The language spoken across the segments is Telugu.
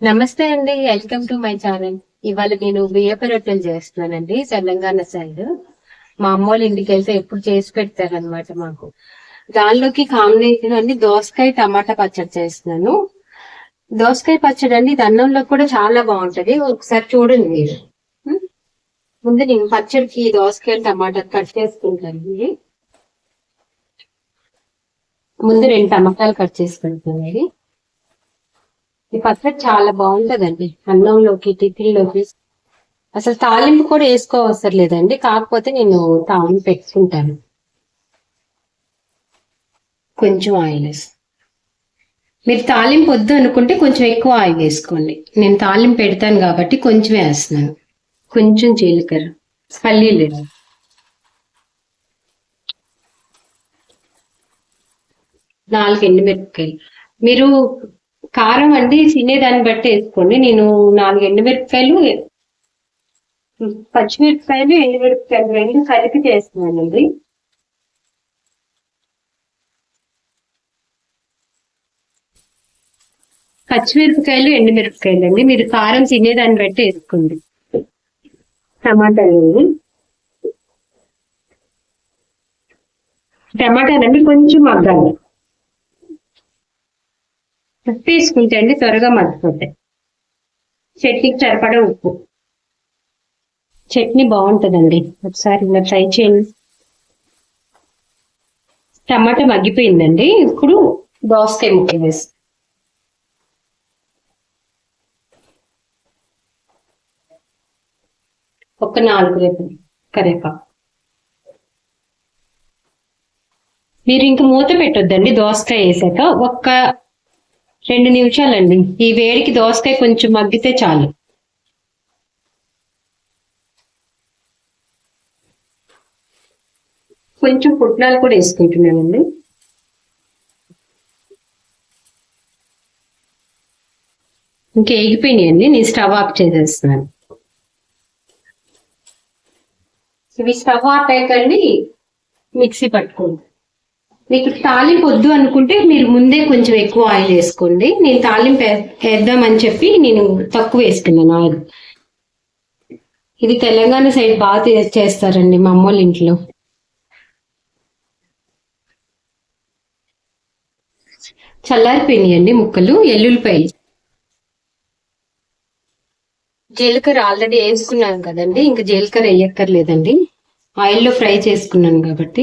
నమస్తే అండి. వెల్కమ్ టు మై ఛానల్ ఇవాళ నేను బియ్యపు రొట్టెలు చేస్తున్నానండి. తెలంగాణ సైడ్ మా అమ్మ వాళ్ళ ఇంటికి వెళ్తే ఎప్పుడు చేసి పెడతారనమాట మాకు. దానిలోకి కాంబినేషన్ అండి దోసకాయ టమాటా పచ్చడి చేస్తున్నాను. దోసకాయ పచ్చడి అండి ఇది అన్నంలో కూడా చాలా బాగుంటది. ఒకసారి చూడండి మీరు. ముందు నేను పచ్చడికి దోసకాయ టమాటా కట్ చేసుకుంటాను ముందు రెండు టమాటాలు కట్ చేసుకుంటాను ఈ పచ్చడి చాలా బాగుంటదండి. అన్నంలోకి టిఫిన్లోకి. అసలు తాలింపు కూడా వేసుకోవసరం లేదండి కాకపోతే నేను తాలింపు పెట్టుకుంటాను. కొంచెం ఆయిల్ వేస్తాను మీరు తాలింపు వద్దు అనుకుంటే కొంచెం ఎక్కువ ఆయిల్ వేసుకోండి. నేను తాలింపు పెడతాను కాబట్టి కొంచెం వేస్తున్నాను. కొంచెం జీలకర్ర. పల్లీలు నాలుగు ఎండుమిరపకాయలు. మీరు కారం అండి తినేదాన్ని బట్టి వేసుకోండి. నేను నాలుగు ఎండుమిరపకాయలు పచ్చిమిరపకాయలు ఎండుమిరపకాయలు రెండు కలిపి చేస్తున్నానండి. పచ్చిమిరపకాయలు ఎండుమిరపకాయలు అండి. మీరు కారం తినేదాన్ని బట్టి వేసుకోండి. టమాటాలు అండి కొంచెం మగ్గాలి. ఉప్పు అండి త్వరగా మర్చిపోతాయి. చట్నీకి సరిపడా ఉప్పు. చట్నీ బాగుంటుందండి. ఒకసారి ఇలా ట్రై చేయండి. టమాటా మగ్గిపోయిందండి. ఇప్పుడు దోసకాయ ముక్క వేసి. ఒక నాలుగు రేపు కరేపాకు మీరు ఇంక మూత పెట్టొద్దండి దోసకాయ వేసాక. ఒక్క రెండు నిమిషాలండి. ఈ వేడికి దోసకాయ కొంచెం మగ్గితే చాలు. కొంచెం పుట్నాలు కూడా వేసుకుంటున్నానండి. ఇంకా వేగిపోయినాయండి నేను స్టవ్ ఆఫ్ చేసేస్తున్నాను. ఇవి స్టవ్ ఆఫ్ అయ్యకండి మిక్సీ పట్టుకోండి. మీకు తాలింపు వద్దు అనుకుంటే మీరు ముందే కొంచెం ఎక్కువ ఆయిల్ వేసుకోండి. నేను తాలింపు వేద్దామని చెప్పి నేను తక్కువ వేసుకున్నాను ఆయిల్. ఇది తెలంగాణ సైడ్ బాగా చేస్తారండి మా అమ్మోళ్ళ ఇంట్లో. చల్లారిపోయినాయండి ముక్కలు ఎల్లుల్లిపాయలు. జీలకర్ర ఆల్రెడీ వేసుకున్నాను కదండి ఇంకా జీలకర్ర వేయక్కర్లేదండి. ఆయిల్లో ఫ్రై చేసుకున్నాను కాబట్టి.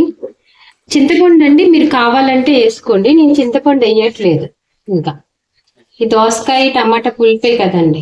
చింతపండు అండి మీరు కావాలంటే వేసుకోండి. నేను చింతపండు వేయట్లేదు. ఇంకా ఈ దోసకాయ టమాటా పులిపే కదండి.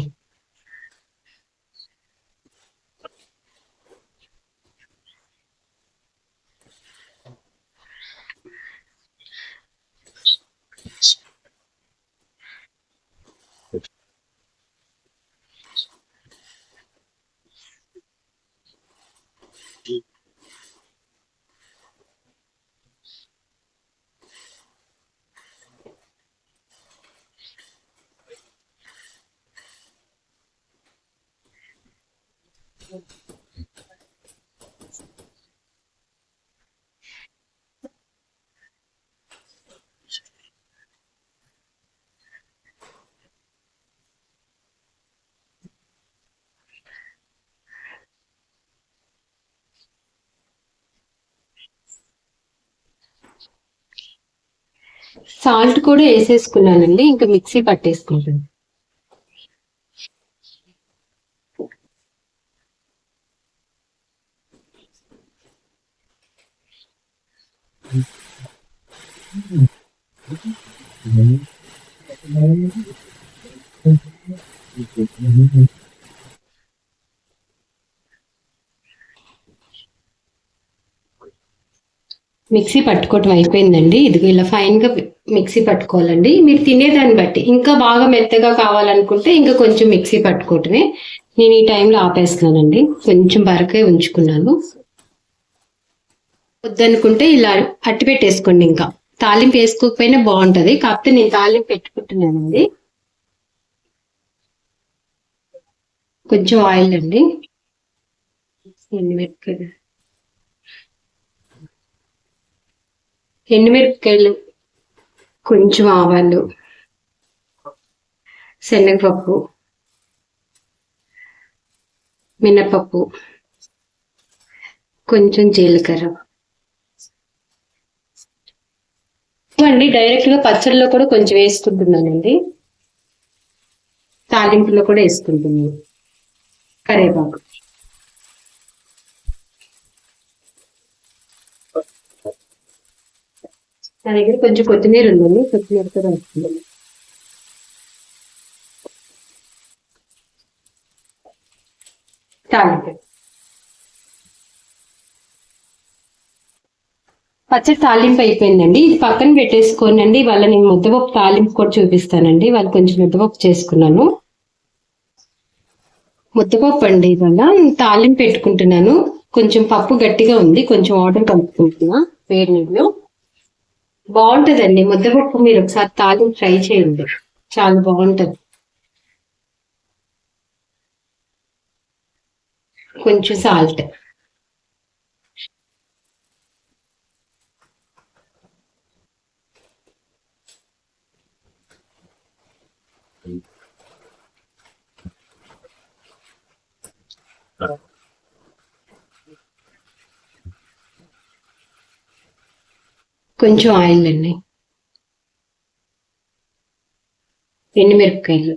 సాల్ట్ కూడా వేసేసుకున్నానండి ఇంకా మిక్సీ పట్టేసుకుంటాను మిక్సీ పట్టుకోవటం అయిపోయిందండి. ఇదిగో ఇలా ఫైన్గా మిక్సీ పట్టుకోవాలండి. మీరు తినేదాన్ని బట్టి ఇంకా బాగా మెత్తగా కావాలనుకుంటే ఇంకా కొంచెం మిక్సీ పట్టుకోవటమే. నేను ఈ టైంలో ఆపేస్తున్నానండి. కొంచెం బరకే ఉంచుకున్నాను. వద్దనుకుంటే ఇలా అట్టి పెట్టేసుకోండి ఇంకా. తాలింపు వేసుకోకపోయినా బాగుంటుంది. కాకపోతే నేను తాలింపు పెట్టుకుంటున్నానండి. కొంచెం ఆయిల్ అండి. ఎండుమిరపకాయలు ఎండుమిరపకాయలు కొంచెం ఆవాలు. శనగపప్పు. మినపప్పు. కొంచెం జీలకర్ర. అండి డైరెక్ట్గా పచ్చడిలో కూడా కొంచెం వేసుకుంటున్నానండి. తాలింపులో కూడా వేసుకుంటున్నాను. కరేపాకు. నా దగ్గర కొంచెం కొత్తిమీర ఉందండి. కొత్తిమీర కూడా వస్తుంది తాలింపు. పచ్చడి తాలింపు అయిపోయిందండి. ఇది పక్కన పెట్టేసుకోనండి. వాళ్ళ నేను ముద్దపప్పు తాలింపు కూడా చూపిస్తానండి. వాళ్ళు కొంచెం ముద్దపప్పు చేసుకున్నాను. ముద్దపప్పు అండి ఇవాళ. తాలింపు పెట్టుకుంటున్నాను. కొంచెం పప్పు గట్టిగా ఉంది. కొంచెం వాటర్ కలుపుకుంటున్నా. వేడి నీళ్ళు. బాగుంటదండి. ముద్దపప్పు మీరు ఒకసారి తాలింపు ట్రై చేయండి. చాలా బాగుంటది. కొంచెం సాల్ట్. కొంచెం ఆయిల్ అండి. ఎండుమిరపకాయలు.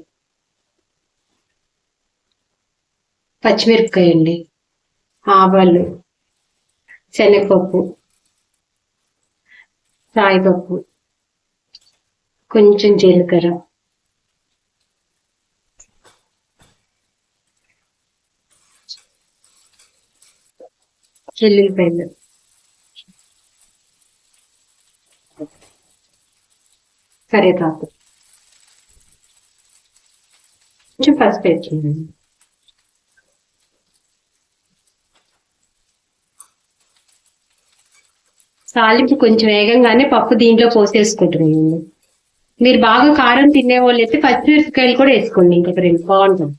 పచ్చిమిరపకాయ అండి ఆవాలు శనగపప్పు రాయిపప్పు కొంచెం జీలకర్ర. చెల్లిపాయలు కరివేపాకు కొంచెం పసుపు వేసుకుందాం తాలింపు కొంచెం వేగంగానే పప్పు దీంట్లో పోసేసుకుంటున్నాను మీరు బాగా కారం తినే వాళ్ళు అయితే పచ్చిమిరపకాయలు కూడా వేసుకోండి ఇంకొక రెండు బాగుంటుంది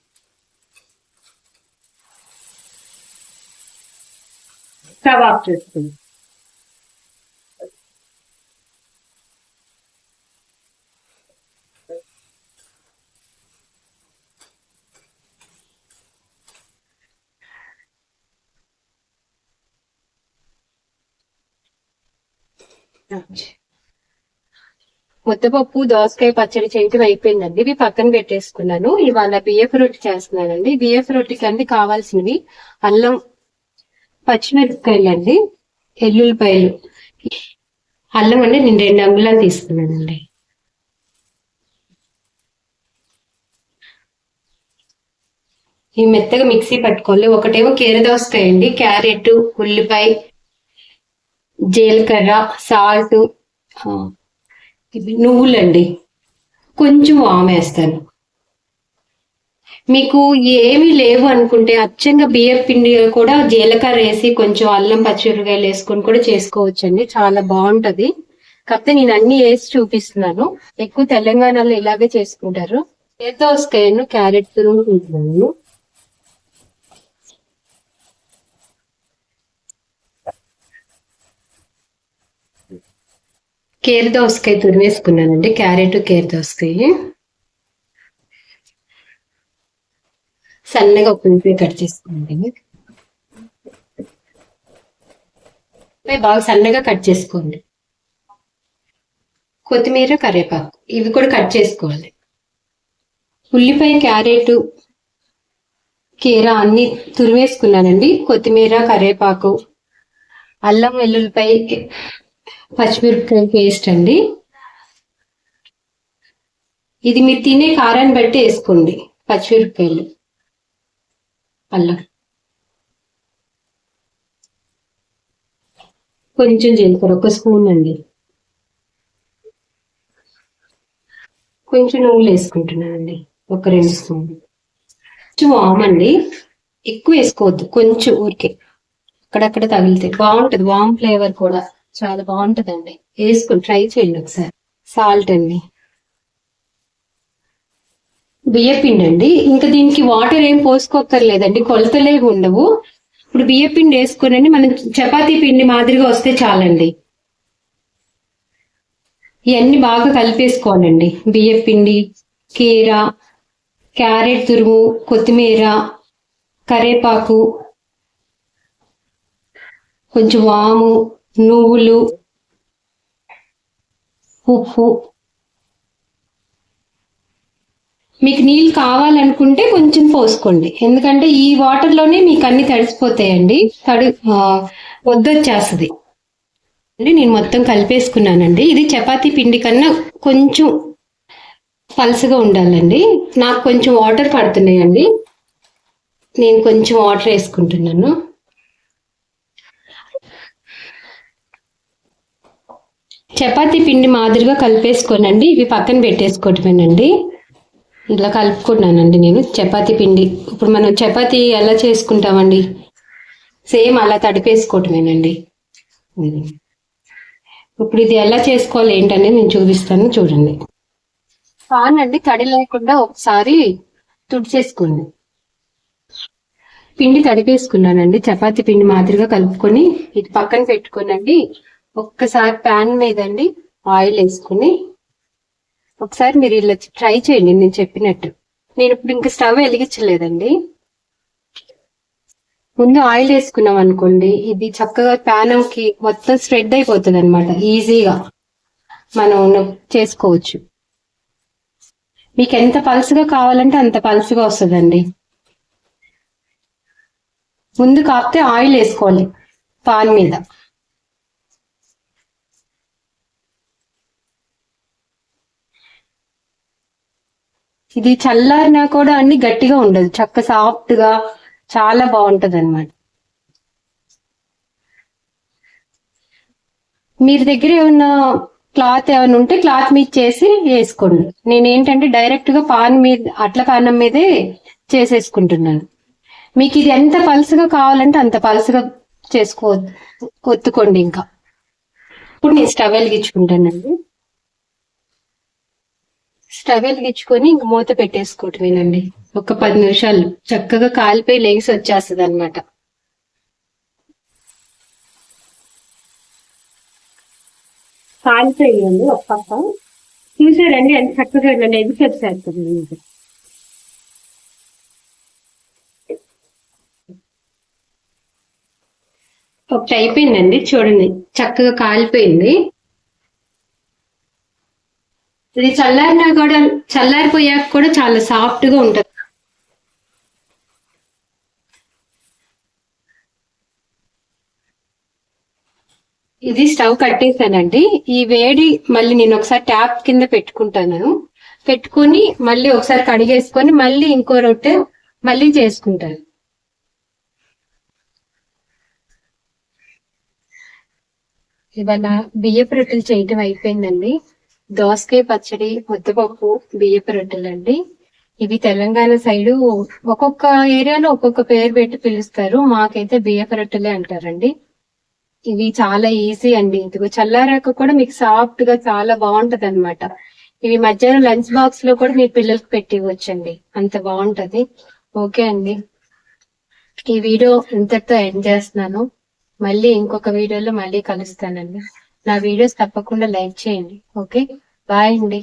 స్టవ్ ఆఫ్ చేసుకోండి ముద్దపప్పు దోసకాయ పచ్చడి చేయటం అయిపోయిందండి. ఇవి పక్కన పెట్టేసుకున్నాను. ఇవాళ బియ్యపు రొట్టి చేస్తున్నానండి. బియ్యపు రొట్టికి అండి కావాల్సినవి అల్లం పచ్చిమిరపకాయలు అండి ఎల్లుల్లిపాయలు. అల్లం అండి నేను రెండు అంగుళాలు తీసుకున్నానండి. ఈ మెత్తగా మిక్సీ పట్టుకోవాలి. ఒకటేమో కీర దోసకాయ అండి. క్యారెట్ ఉల్లిపాయ జీలకర్ర సాల్ట్ ఇవి నువ్వులండి. కొంచెం వామేస్తాను మీకు ఏమీ లేవు అనుకుంటే అచ్చంగా బియ్యం పిండి కూడా జీలకర్ర వేసి కొంచెం అల్లం పచ్చిమిరకాయలు వేసుకొని కూడా చేసుకోవచ్చండి. చాలా బాగుంటది. కాకపోతే నేను అన్ని వేసి చూపిస్తున్నాను. ఎక్కువ తెలంగాణలో ఇలాగే చేసుకుంటారు. దోసకాయను క్యారెట్ ఉంటున్నాను కేర్ దోసకాయ తురిమేసుకున్నానండి క్యారెట్ కేర్ దోసకాయ సన్నగా ఒక కట్ చేసుకోండి. బాగా సన్నగా కట్ చేసుకోండి. కొత్తిమీర కరివేపాకు ఇవి కూడా కట్ చేసుకోవాలి. ఉల్లిపాయ క్యారెట్ కీర అన్ని తురిమేసుకున్నానండి కొత్తిమీర కరివేపాకు అల్లం వెల్లుల్లిపాయ పచ్చిమిరపకాయ పేస్ట్ అండి. ఇది మీరు తినే కారాన్ని బట్టి వేసుకోండి పచ్చిమిరపకాయలు అల్లం. కొంచెం జీలకర్ర ఒక స్పూన్ అండి. కొంచెం నువ్వులు వేసుకుంటున్నానండి ఒక రెండు స్పూన్ కొంచెం వామ్ అండి ఎక్కువ వేసుకోవద్దు కొంచెం ఊరికే. అక్కడక్కడ తగిలితే బాగుంటది వామ్ ఫ్లేవర్ కూడా. చాలా బాగుంటుందండి. వేసుకుని ట్రై చేయండి ఒకసారి. సాల్ట్ అండి బియ్యపిండి అండి ఇంకా దీనికి వాటర్ ఏం పోసుకోక్కర్లేదండి. కొలతలే ఉండవు. ఇప్పుడు బియ్యపిండి వేసుకుని మనం చపాతీ పిండి మాదిరిగా వస్తే చాలండి. ఇవన్నీ బాగా కలిపేసుకోవాలండి బియ్యపిండి కీర క్యారెట్ తురుము కొత్తిమీర కరేపాకు కొంచెం వాము నువ్వులు ఉప్పు. మీకు నీళ్ళు కావాలనుకుంటే కొంచెం పోసుకోండి. ఎందుకంటే ఈ వాటర్లోనే మీకు అన్ని తడిసిపోతాయండి. తడి వద్దొచ్చేస్తుంది. అంటే నేను మొత్తం కలిపేసుకున్నానండి. ఇది చపాతీ పిండి కన్నా కొంచెం పలుసగా ఉండాలండి. నాకు కొంచెం వాటర్ పడుతున్నాయండి. నేను కొంచెం వాటర్ వేసుకుంటున్నాను. చపాతీ పిండి మాదిరిగా కలిపేసుకోనండి. ఇవి పక్కన పెట్టేసుకోవటమేనండి. ఇలా కలుపుకున్నానండి నేను చపాతీ పిండి. ఇప్పుడు మనం చపాతీ ఎలా చేసుకుంటామండి? సేమ్ అలా తడిపేసుకోవటమేనండి. ఇప్పుడు ఇది ఎలా చేసుకోవాలి ఏంటనేది నేను చూపిస్తాను చూడండి. పాన్ అండి తడి లేకుండా ఒకసారి తుడిచేసుకోండి. పిండి తడిపేసుకున్నానండి. చపాతీ పిండి మాదిరిగా కలుపుకొని ఇది పక్కన పెట్టుకోనండి. ఒక్కసారి ప్యాన్ మీదండి ఆయిల్ వేసుకుని ఒకసారి మీరు ఇలా ట్రై చేయండి నేను చెప్పినట్టు. నేను ఇప్పుడు ఇంకా స్టవ్ వెలిగించలేదండి. ముందు ఆయిల్ వేసుకున్నాం అనుకోండి ఇది చక్కగా ప్యానంకి మొత్తం స్ప్రెడ్ అయిపోతుంది అనమాట ఈజీగా మనం చేసుకోవచ్చు. మీకు ఎంత పలుసుగా కావాలంటే అంత పలుసుగా వస్తుందండి. ముందు కాపితే ఆయిల్ వేసుకోవాలి పాన్ మీద. ఇది చల్లారినా కూడా అన్ని గట్టిగా ఉండదు. చక్క సాఫ్ట్గా చాలా బాగుంటది అనమాట మీరు దగ్గర ఏమన్నా క్లాత్ ఏమైనా ఉంటే క్లాత్ మీద చేసి వేసుకోండి. నేను ఏంటంటే డైరెక్ట్గా పాన్ మీద అట్ల పానం మీదే చేసేసుకుంటున్నాను. మీకు ఇది ఎంత పలుసుగా కావాలంటే అంత పలుసుగా చేసుకో ఒత్తుకోండి ఇంకా. ఇప్పుడు నేను స్టవ్ వెలిగించుకుంటానండి స్టవ్ వెలిగించుకొని ఇంక మూత పెట్టేసుకోవటమేనండి. ఒక పది నిమిషాలు. చక్కగా కాలిపోయి లేచి వచ్చేస్తుంది అనమాట కాలిపోయిందండి ఒక పక్క. చూసారండి ఎంత చక్కగా నన్ను ఎదుగు వచ్చేస్తుంది మీకు. ఒకటి అయిపోయిందండి చూడండి. చక్కగా కాలిపోయింది. ఇది చల్లారినా కూడా చల్లారిపోయాక కూడా చాలా సాఫ్ట్గా ఉంటది. ఇది స్టవ్ కట్టేసానండి. ఈ వేడి మళ్ళీ నేను ఒకసారి ట్యాప్ కింద పెట్టుకుంటాను. పెట్టుకొని మళ్ళీ ఒకసారి కడిగేసుకొని మళ్ళీ ఇంకో రొట్టె మళ్ళీ చేసుకుంటాను. ఇవాళ బియ్యపు రొట్టెలు చేయటం అయిపోయిందండి. దోసకాయ పచ్చడి ముద్దపప్పు బియ్యపు రొట్టెలు అండి ఇవి తెలంగాణ సైడు ఒక్కొక్క ఏరియాలో ఒక్కొక్క పేరు పెట్టి పిలుస్తారు. మాకైతే బియ్యపు రొట్టెలే అంటారండి. ఇవి చాలా ఈజీ అండి. ఇదిగో చల్లారాక కూడా మీకు సాఫ్ట్గా చాలా బాగుంటది అనమాట ఇవి మధ్యాహ్నం లంచ్ బాక్స్లో కూడా మీ పిల్లలకి పెట్టి ఇవ్వచ్చండి. అంత బాగుంటది. ఓకే అండి. ఈ వీడియో ఇంతటితో ఎండ్ చేస్తున్నాను. మళ్ళీ ఇంకొక వీడియోలో మళ్ళీ కలుస్తానండి. నా వీడియోస్ తప్పకుండా లైక్ చేయండి ఓకే? బాయ్ అండి.